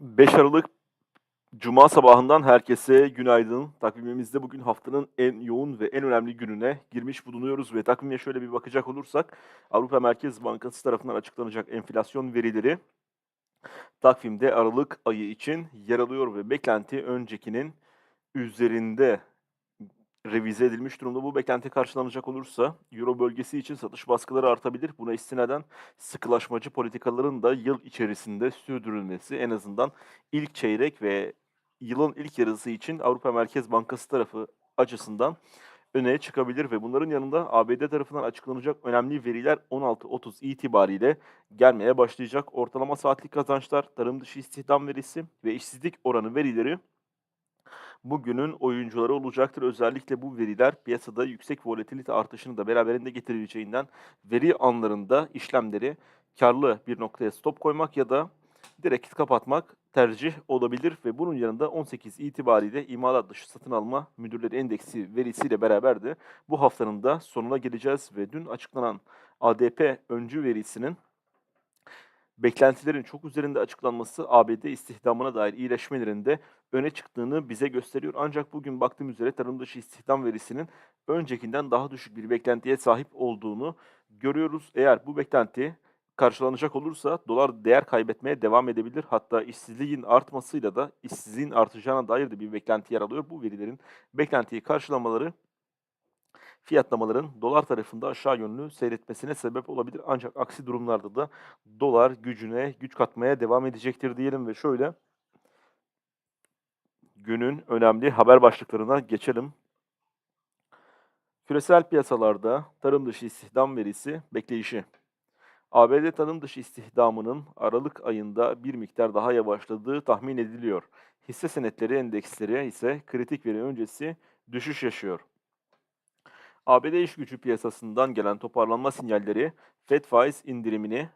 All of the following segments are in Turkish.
5 Aralık Cuma sabahından herkese günaydın. Takvimimizde bugün haftanın en yoğun ve en önemli gününe girmiş bulunuyoruz ve takvime şöyle bir bakacak olursak Avrupa Merkez Bankası tarafından açıklanacak enflasyon verileri takvimde Aralık ayı için yer alıyor ve beklenti öncekinin üzerinde revize edilmiş durumda. Bu beklenti karşılanacak olursa Euro bölgesi için satış baskıları artabilir. Buna istinaden sıkılaşmacı politikaların da yıl içerisinde sürdürülmesi en azından ilk çeyrek ve yılın ilk yarısı için Avrupa Merkez Bankası tarafı açısından öne çıkabilir ve bunların yanında ABD tarafından açıklanacak önemli veriler 16.30 itibariyle gelmeye başlayacak. Ortalama saatlik kazançlar, tarım dışı istihdam verisi ve işsizlik oranı verileri bugünün oyuncuları olacaktır. Özellikle bu veriler piyasada yüksek volatilite artışını da beraberinde getireceğinden veri anlarında işlemleri karlı bir noktaya stop koymak ya da direkt kapatmak tercih olabilir ve bunun yanında 18 itibariyle imalat dışı satın alma müdürleri endeksi verisiyle beraber de bu haftanın da sonuna geleceğiz ve dün açıklanan ADP öncü verisinin beklentilerin çok üzerinde açıklanması ABD istihdamına dair iyileşmelerin de öne çıktığını bize gösteriyor. Ancak bugün baktığım üzere tarım dışı istihdam verisinin öncekinden daha düşük bir beklentiye sahip olduğunu görüyoruz. Eğer bu beklenti karşılanacak olursa dolar değer kaybetmeye devam edebilir. Hatta işsizliğin artmasıyla da işsizliğin artacağına dair de bir beklenti yer alıyor. Bu verilerin beklentiyi karşılamaları fiyatlamaların dolar tarafında aşağı yönlü seyretmesine sebep olabilir. Ancak aksi durumlarda da dolar gücüne güç katmaya devam edecektir diyelim ve şöyle günün önemli haber başlıklarına geçelim. Küresel piyasalarda tarım dışı istihdam verisi bekleyişi. ABD tarım dışı istihdamının Aralık ayında bir miktar daha yavaşladığı tahmin ediliyor. Hisse senetleri endeksleri ise kritik veri öncesi düşüş yaşıyor. ABD iş gücü piyasasından gelen toparlanma sinyalleri Fed faiz indirimini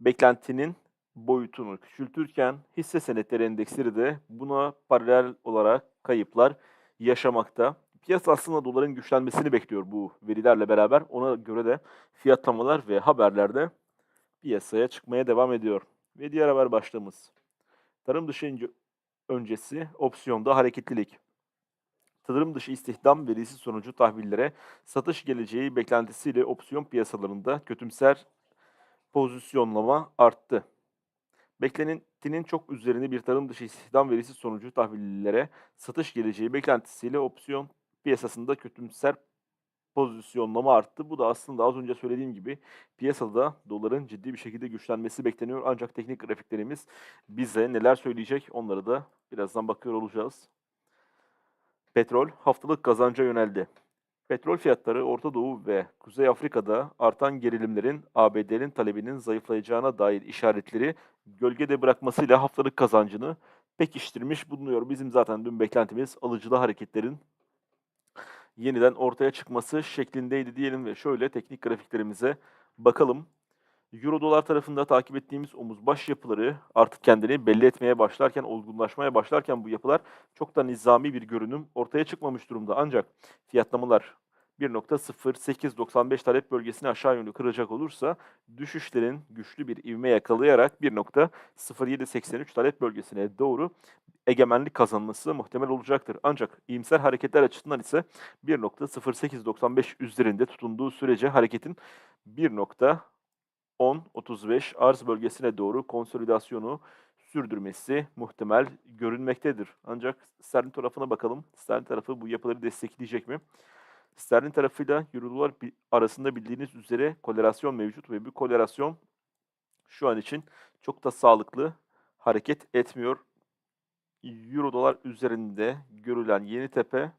beklentinin boyutunu küçültürken hisse senetleri endeksleri de buna paralel olarak kayıplar yaşamakta. Piyasa aslında doların güçlenmesini bekliyor bu verilerle beraber. Ona göre de fiyatlamalar ve haberlerde piyasaya çıkmaya devam ediyor. Ve diğer haber başlığımız. Tarım dışı önce- öncesi opsiyonda hareketlilik. Tarım dışı istihdam verisi sonucu tahvillere satış geleceği beklentisiyle opsiyon piyasalarında kötümser pozisyonlama arttı. Beklenentinin çok üzerinde bir tarım dışı istihdam verisi sonucu tahvillere satış geleceği beklentisiyle opsiyon piyasasında kötümser pozisyonlama arttı. Bu da aslında az önce söylediğim gibi piyasada doların ciddi bir şekilde güçlenmesi bekleniyor. Ancak teknik grafiklerimiz bize neler söyleyecek onları da birazdan bakıyor olacağız. Petrol haftalık kazanca yöneldi. Petrol fiyatları Orta Doğu ve Kuzey Afrika'da artan gerilimlerin ABD'nin talebinin zayıflayacağına dair işaretleri gölgede bırakmasıyla haftalık kazancını pekiştirmiş bulunuyor. Bizim zaten dün beklentimiz alıcılı hareketlerin yeniden ortaya çıkması şeklindeydi diyelim ve şöyle teknik grafiklerimize bakalım. Euro dolar tarafında takip ettiğimiz omuz baş yapıları artık kendini belli etmeye başlarken, olgunlaşmaya başlarken bu yapılar çok da nizami bir görünüm ortaya çıkmamış durumda. Ancak fiyatlamalar 1.0895 talep bölgesini aşağı yönlü kıracak olursa düşüşlerin güçlü bir ivme yakalayarak 1.0783 talep bölgesine doğru egemenlik kazanması muhtemel olacaktır. Ancak iyimser hareketler açısından ise 1.0895 üzerinde tutunduğu sürece hareketin 1.1035 arz bölgesine doğru konsolidasyonu sürdürmesi muhtemel görünmektedir. Ancak sterlin tarafına bakalım. Sterlin tarafı bu yapıları destekleyecek mi? Sterlin tarafıyla Euro dolar arasında bildiğiniz üzere korelasyon mevcut ve bu korelasyon şu an için çok da sağlıklı hareket etmiyor. Euro dolar üzerinde görülen yeni tepe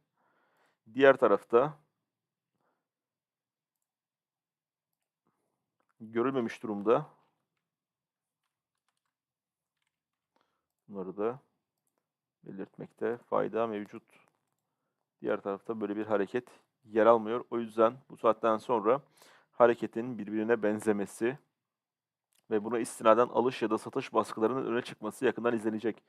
diğer tarafta görülmemiş durumda. Bunları da belirtmekte fayda mevcut. Diğer tarafta böyle bir hareket yer almıyor. O yüzden bu saatten sonra hareketin birbirine benzemesi ve buna istinaden alış ya da satış baskılarının öne çıkması yakından izlenecek.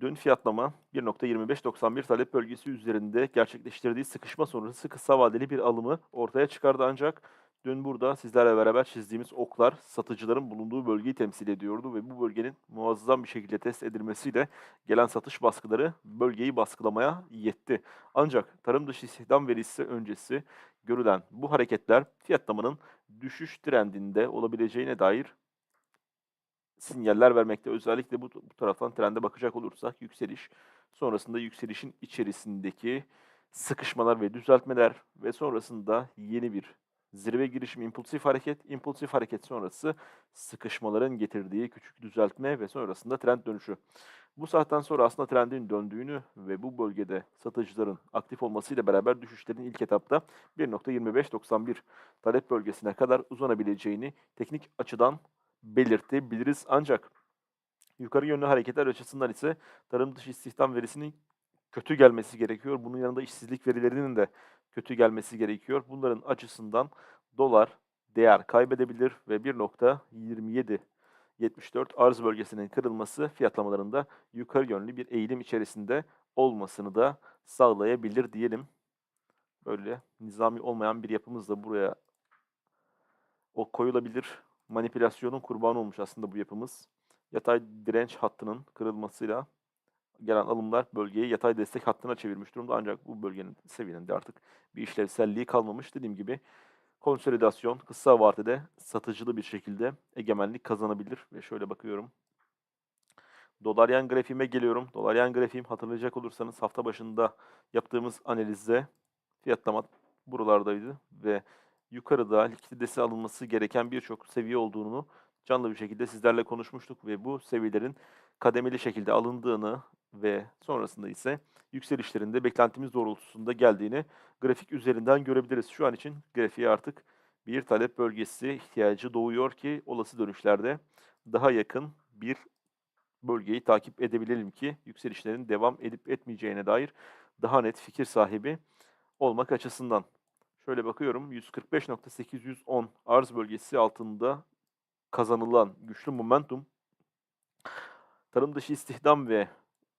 Dün fiyatlama 1.2591 talep bölgesi üzerinde gerçekleştirdiği sıkışma sonrası kısa vadeli bir alımı ortaya çıkardı ancak Dün burada sizlerle beraber çizdiğimiz oklar satıcıların bulunduğu bölgeyi temsil ediyordu ve bu bölgenin muazzam bir şekilde test edilmesiyle gelen satış baskıları bölgeyi baskılamaya yetti. Ancak tarım dışı istihdam verisi öncesi görülen bu hareketler fiyatlamanın düşüş trendinde olabileceğine dair sinyaller vermekte. Özellikle bu, bu taraftan trende bakacak olursak yükseliş, sonrasında yükselişin içerisindeki sıkışmalar ve düzeltmeler ve sonrasında yeni bir zirve girişim impulsif hareket, impulsif hareket sonrası sıkışmaların getirdiği küçük düzeltme ve sonrasında trend dönüşü. Bu saatten sonra aslında trendin döndüğünü ve bu bölgede satıcıların aktif olmasıyla beraber düşüşlerin ilk etapta 1.2591 talep bölgesine kadar uzanabileceğini teknik açıdan belirtebiliriz. Ancak yukarı yönlü hareketler açısından ise tarım dışı istihdam verisinin kötü gelmesi gerekiyor. Bunun yanında işsizlik verilerinin de kötü gelmesi gerekiyor. Bunların açısından dolar değer kaybedebilir ve 1.27 74 arz bölgesinin kırılması fiyatlamalarında yukarı yönlü bir eğilim içerisinde olmasını da sağlayabilir diyelim. Böyle nizami olmayan bir yapımız da buraya o koyulabilir. Manipülasyonun kurbanı olmuş aslında bu yapımız. Yatay direnç hattının kırılmasıyla gelen alımlar bölgeyi yatay destek hattına çevirmiş durumda. Ancak bu bölgenin seviyelerinde artık bir işlevselliği kalmamış. Dediğim gibi konsolidasyon kısa vadede satıcılı bir şekilde egemenlik kazanabilir. Ve şöyle bakıyorum. Dolar yen grafiğime geliyorum. Dolar yen grafiğim hatırlayacak olursanız hafta başında yaptığımız analizde fiyatlama buralardaydı ve yukarıda likiditesi alınması gereken birçok seviye olduğunu canlı bir şekilde sizlerle konuşmuştuk ve bu seviyelerin kademeli şekilde alındığını ve sonrasında ise yükselişlerinde beklentimiz doğrultusunda geldiğini grafik üzerinden görebiliriz. Şu an için grafiğe artık bir talep bölgesi ihtiyacı doğuyor ki olası dönüşlerde daha yakın bir bölgeyi takip edebilelim ki yükselişlerin devam edip etmeyeceğine dair daha net fikir sahibi olmak açısından. Şöyle bakıyorum 145.810 arz bölgesi altında kazanılan güçlü momentum tarım dışı istihdam ve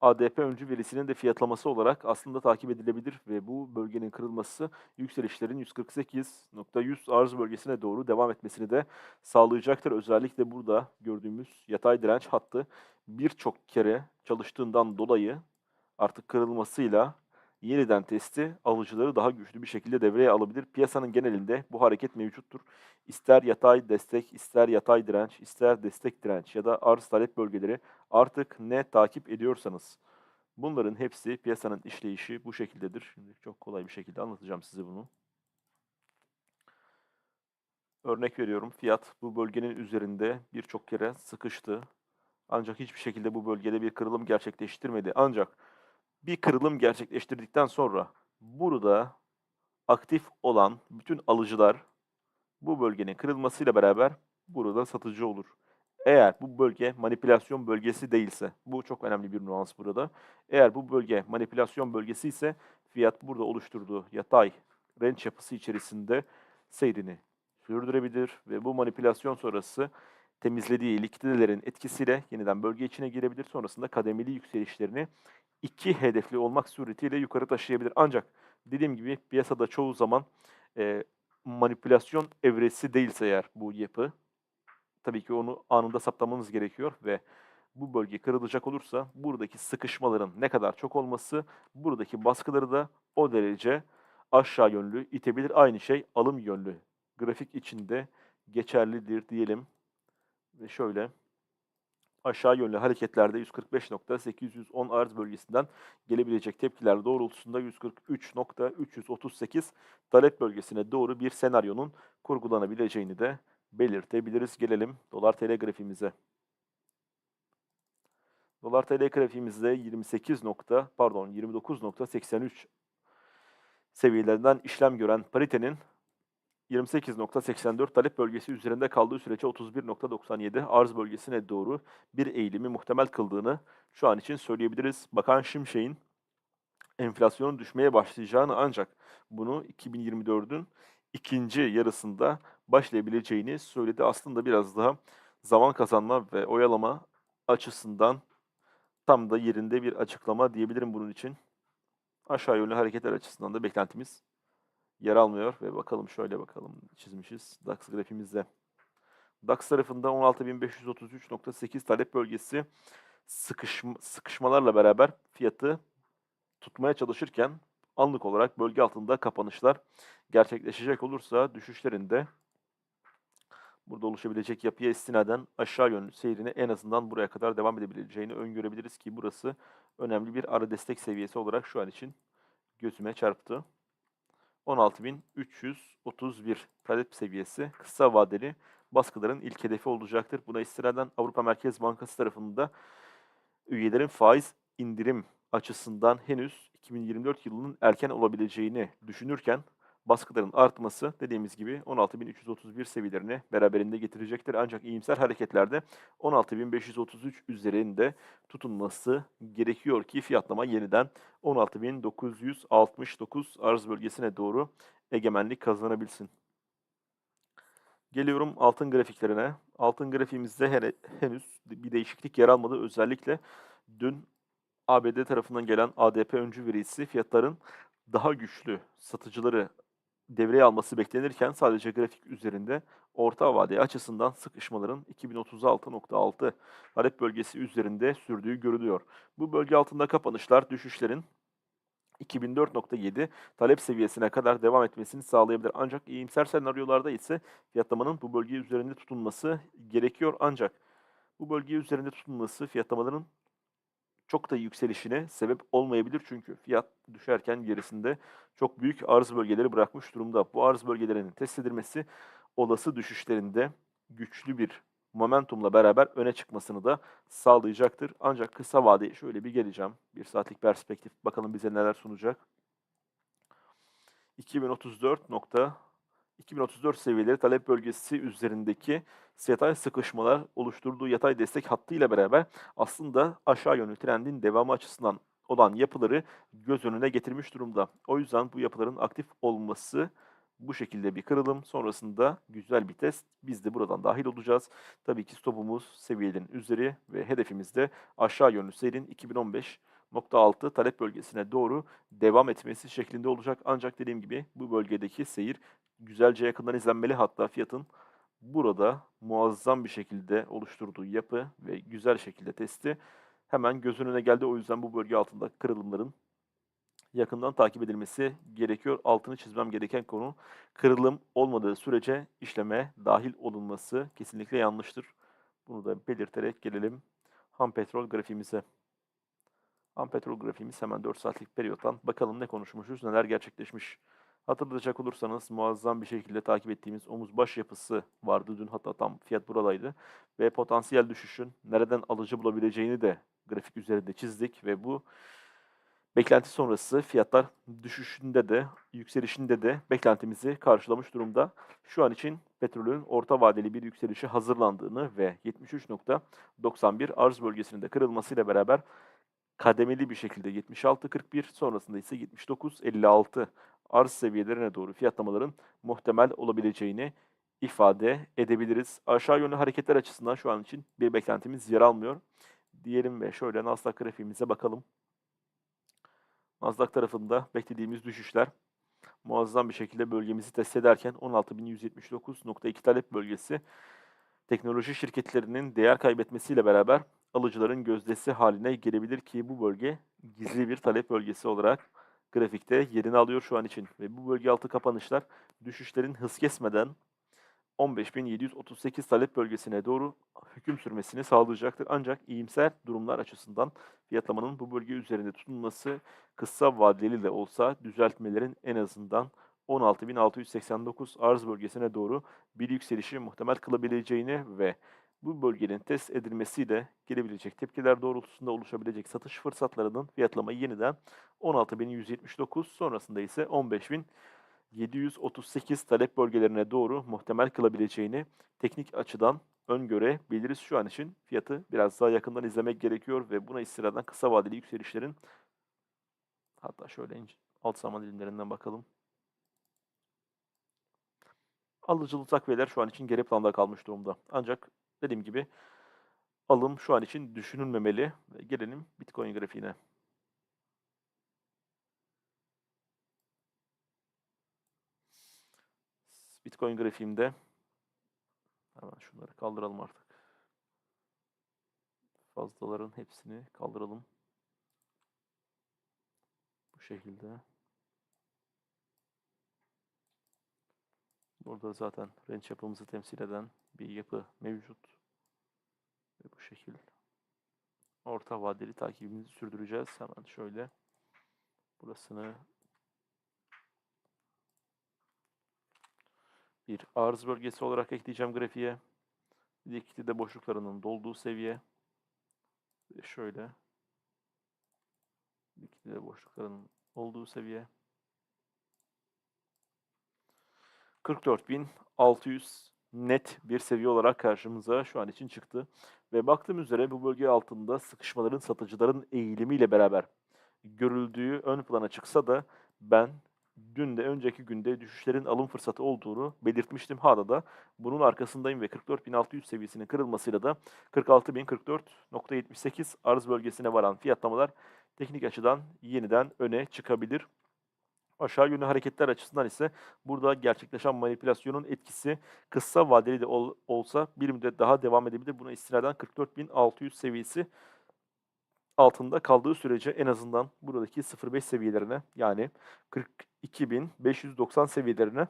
ADP öncü verisinin de fiyatlaması olarak aslında takip edilebilir ve bu bölgenin kırılması yükselişlerin 148.100 arz bölgesine doğru devam etmesini de sağlayacaktır. Özellikle burada gördüğümüz yatay direnç hattı birçok kere çalıştığından dolayı artık kırılmasıyla yeniden testi alıcıları daha güçlü bir şekilde devreye alabilir. Piyasanın genelinde bu hareket mevcuttur. İster yatay destek, ister yatay direnç, ister destek direnç ya da arz talep bölgeleri artık ne takip ediyorsanız bunların hepsi piyasanın işleyişi bu şekildedir. Şimdi çok kolay bir şekilde anlatacağım size bunu. Örnek veriyorum fiyat bu bölgenin üzerinde birçok kere sıkıştı. Ancak hiçbir şekilde bu bölgede bir kırılım gerçekleştirmedi. Ancak bir kırılım gerçekleştirdikten sonra burada aktif olan bütün alıcılar bu bölgenin kırılmasıyla beraber burada satıcı olur. Eğer bu bölge manipülasyon bölgesi değilse, bu çok önemli bir nüans burada. Eğer bu bölge manipülasyon bölgesi ise fiyat burada oluşturduğu yatay range yapısı içerisinde seyrini sürdürebilir ve bu manipülasyon sonrası temizlediği likiditelerin etkisiyle yeniden bölge içine girebilir. Sonrasında kademeli yükselişlerini iki hedefli olmak suretiyle yukarı taşıyabilir. Ancak dediğim gibi piyasada çoğu zaman e, manipülasyon evresi değilse eğer bu yapı tabii ki onu anında saptamanız gerekiyor ve bu bölge kırılacak olursa buradaki sıkışmaların ne kadar çok olması buradaki baskıları da o derece aşağı yönlü itebilir. Aynı şey alım yönlü grafik içinde geçerlidir diyelim. Ve şöyle aşağı yönlü hareketlerde 145.810 arz bölgesinden gelebilecek tepkiler doğrultusunda 143.338 talep bölgesine doğru bir senaryonun kurgulanabileceğini de belirtebiliriz. Gelelim dolar TL grafiğimize. Dolar TL grafiğimizde 28 nokta, pardon 29.83 seviyelerinden işlem gören paritenin 28.84 talep bölgesi üzerinde kaldığı sürece 31.97 arz bölgesine doğru bir eğilimi muhtemel kıldığını şu an için söyleyebiliriz. Bakan Şimşek'in enflasyonun düşmeye başlayacağını ancak bunu 2024'ün ikinci yarısında başlayabileceğini söyledi. Aslında biraz daha zaman kazanma ve oyalama açısından tam da yerinde bir açıklama diyebilirim bunun için. Aşağı yönlü hareketler açısından da beklentimiz yer almıyor ve bakalım şöyle bakalım çizmişiz DAX grafiğimizde. DAX tarafında 16.533.8 talep bölgesi sıkışma, sıkışmalarla beraber fiyatı tutmaya çalışırken anlık olarak bölge altında kapanışlar gerçekleşecek olursa düşüşlerinde burada oluşabilecek yapıya istinaden aşağı yönlü seyrini en azından buraya kadar devam edebileceğini öngörebiliriz ki burası önemli bir ara destek seviyesi olarak şu an için gözüme çarptı. 16.331 talep seviyesi kısa vadeli baskıların ilk hedefi olacaktır. Buna istinaden Avrupa Merkez Bankası tarafında üyelerin faiz indirim açısından henüz 2024 yılının erken olabileceğini düşünürken baskıların artması dediğimiz gibi 16.331 seviyelerini beraberinde getirecektir. Ancak iyimser hareketlerde 16.533 üzerinde tutunması gerekiyor ki fiyatlama yeniden 16.969 arz bölgesine doğru egemenlik kazanabilsin. Geliyorum altın grafiklerine. Altın grafiğimizde henüz bir değişiklik yer almadı. Özellikle dün ABD tarafından gelen ADP öncü verisi fiyatların daha güçlü satıcıları devreye alması beklenirken sadece grafik üzerinde orta vade açısından sıkışmaların 2036.6 talep bölgesi üzerinde sürdüğü görülüyor. Bu bölge altında kapanışlar düşüşlerin 2004.7 talep seviyesine kadar devam etmesini sağlayabilir. Ancak iyimser senaryolarda ise fiyatlamanın bu bölge üzerinde tutunması gerekiyor. Ancak bu bölge üzerinde tutunması fiyatlamaların çok da yükselişine sebep olmayabilir. Çünkü fiyat düşerken gerisinde çok büyük arz bölgeleri bırakmış durumda. Bu arz bölgelerinin test edilmesi olası düşüşlerinde güçlü bir momentumla beraber öne çıkmasını da sağlayacaktır. Ancak kısa vadeye şöyle bir geleceğim. Bir saatlik perspektif bakalım bize neler sunacak. 2034 nokta 2034 seviyeleri talep bölgesi üzerindeki yatay sıkışmalar oluşturduğu yatay destek hattı ile beraber aslında aşağı yönlü trendin devamı açısından olan yapıları göz önüne getirmiş durumda. O yüzden bu yapıların aktif olması bu şekilde bir kırılım. Sonrasında güzel bir test. Biz de buradan dahil olacağız. Tabii ki stopumuz seviyelerin üzeri ve hedefimiz de aşağı yönlü seyrin 2015.6 talep bölgesine doğru devam etmesi şeklinde olacak. Ancak dediğim gibi bu bölgedeki seyir güzelce yakından izlenmeli. Hatta fiyatın burada muazzam bir şekilde oluşturduğu yapı ve güzel şekilde testi hemen göz önüne geldi. O yüzden bu bölge altında kırılımların yakından takip edilmesi gerekiyor. Altını çizmem gereken konu kırılım olmadığı sürece işleme dahil olunması kesinlikle yanlıştır. Bunu da belirterek gelelim ham petrol grafiğimize. Ham petrol grafiğimiz hemen 4 saatlik periyottan bakalım ne konuşmuşuz, neler gerçekleşmiş. Hatırlayacak olursanız muazzam bir şekilde takip ettiğimiz omuz baş yapısı vardı dün hatta tam fiyat buradaydı. Ve potansiyel düşüşün nereden alıcı bulabileceğini de grafik üzerinde çizdik ve bu beklenti sonrası fiyatlar düşüşünde de yükselişinde de beklentimizi karşılamış durumda. Şu an için petrolün orta vadeli bir yükselişi hazırlandığını ve 73.91 arz bölgesinin de kırılmasıyla beraber kademeli bir şekilde 76.41 sonrasında ise 79.56 arz seviyelerine doğru fiyatlamaların muhtemel olabileceğini ifade edebiliriz. Aşağı yönlü hareketler açısından şu an için bir beklentimiz yer almıyor. Diyelim ve şöyle Nasdaq grafiğimize bakalım. Nasdaq tarafında beklediğimiz düşüşler muazzam bir şekilde bölgemizi test ederken 16.179.2 talep bölgesi teknoloji şirketlerinin değer kaybetmesiyle beraber alıcıların gözdesi haline gelebilir ki bu bölge gizli bir talep bölgesi olarak grafikte yerini alıyor şu an için. Ve bu bölge altı kapanışlar düşüşlerin hız kesmeden 15.738 talep bölgesine doğru hüküm sürmesini sağlayacaktır. Ancak iyimser durumlar açısından fiyatlamanın bu bölge üzerinde tutulması kısa vadeli de olsa düzeltmelerin en azından 16.689 arz bölgesine doğru bir yükselişi muhtemel kılabileceğini ve bu bölgenin test edilmesiyle gelebilecek tepkiler doğrultusunda oluşabilecek satış fırsatlarının fiyatlamayı yeniden 16.179 sonrasında ise 15.738 talep bölgelerine doğru muhtemel kılabileceğini teknik açıdan öngörebiliriz. Şu an için fiyatı biraz daha yakından izlemek gerekiyor ve buna istiradan kısa vadeli yükselişlerin hatta şöyle alt zaman dilimlerinden bakalım. Alıcılı takviyeler şu an için geri planda kalmış durumda. Ancak Dediğim gibi alım şu an için düşünülmemeli. Gelelim Bitcoin grafiğine. Bitcoin grafiğimde hemen şunları kaldıralım artık. Fazlaların hepsini kaldıralım. Bu şekilde. Burada zaten range yapımızı temsil eden bir yapı mevcut. Ve bu şekil orta vadeli takibimizi sürdüreceğiz. Hemen şöyle burasını bir arz bölgesi olarak ekleyeceğim grafiğe. Likidite boşluklarının dolduğu seviye. Ve şöyle likidite boşluklarının olduğu seviye. 44.600 net bir seviye olarak karşımıza şu an için çıktı. Ve baktığım üzere bu bölge altında sıkışmaların satıcıların eğilimiyle beraber görüldüğü ön plana çıksa da ben dün de önceki günde düşüşlerin alım fırsatı olduğunu belirtmiştim. Hala da bunun arkasındayım ve 44.600 seviyesinin kırılmasıyla da 46.044.78 arz bölgesine varan fiyatlamalar teknik açıdan yeniden öne çıkabilir. Aşağı yönlü hareketler açısından ise burada gerçekleşen manipülasyonun etkisi kısa vadeli de ol- olsa bir müddet daha devam edebilir. Buna istinaden 44.600 seviyesi altında kaldığı sürece en azından buradaki 0.5 seviyelerine yani 42.590 seviyelerine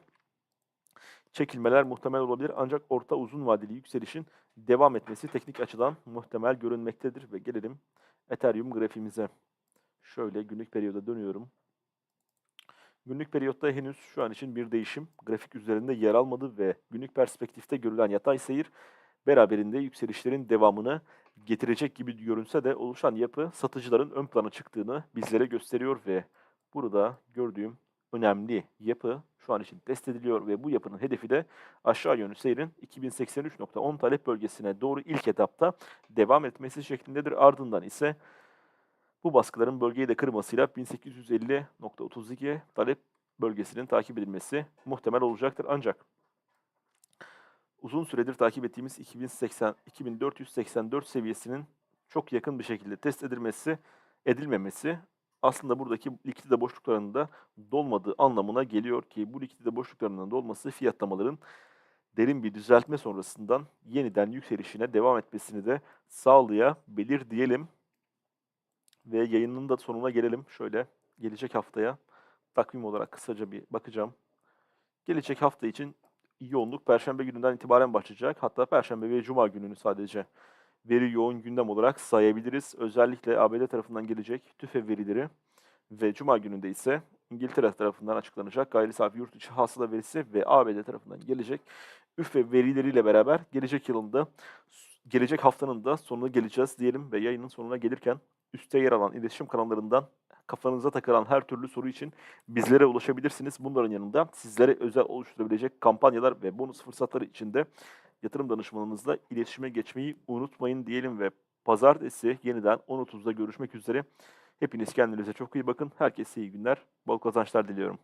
çekilmeler muhtemel olabilir. Ancak orta uzun vadeli yükselişin devam etmesi teknik açıdan muhtemel görünmektedir. Ve gelelim Ethereum grafiğimize. Şöyle günlük periyoda dönüyorum. Günlük periyotta henüz şu an için bir değişim grafik üzerinde yer almadı ve günlük perspektifte görülen yatay seyir beraberinde yükselişlerin devamını getirecek gibi görünse de oluşan yapı satıcıların ön plana çıktığını bizlere gösteriyor ve burada gördüğüm önemli yapı şu an için test ediliyor ve bu yapının hedefi de aşağı yönlü seyrin 2083.10 talep bölgesine doğru ilk etapta devam etmesi şeklindedir. Ardından ise bu baskıların bölgeyi de kırmasıyla 1850.32 talep bölgesinin takip edilmesi muhtemel olacaktır. Ancak uzun süredir takip ettiğimiz 2080 2484 seviyesinin çok yakın bir şekilde test edilmesi edilmemesi aslında buradaki likidite boşluklarının da dolmadığı anlamına geliyor ki bu likidite boşluklarının dolması fiyatlamaların derin bir düzeltme sonrasından yeniden yükselişine devam etmesini de sağlayabilir diyelim. Ve yayının da sonuna gelelim. Şöyle gelecek haftaya takvim olarak kısaca bir bakacağım. Gelecek hafta için yoğunluk Perşembe gününden itibaren başlayacak. Hatta Perşembe ve Cuma gününü sadece veri yoğun gündem olarak sayabiliriz. Özellikle ABD tarafından gelecek TÜFE verileri ve Cuma gününde ise İngiltere tarafından açıklanacak gayri safi yurt içi hasıla verisi ve ABD tarafından gelecek üfe verileriyle beraber gelecek yılında gelecek haftanın da sonuna geleceğiz diyelim ve yayının sonuna gelirken üstte yer alan iletişim kanallarından kafanıza takılan her türlü soru için bizlere ulaşabilirsiniz. Bunların yanında sizlere özel oluşturabilecek kampanyalar ve bonus fırsatları için de yatırım danışmanınızla iletişime geçmeyi unutmayın diyelim ve pazartesi yeniden 10.30'da görüşmek üzere. Hepiniz kendinize çok iyi bakın. Herkese iyi günler, bol kazançlar diliyorum.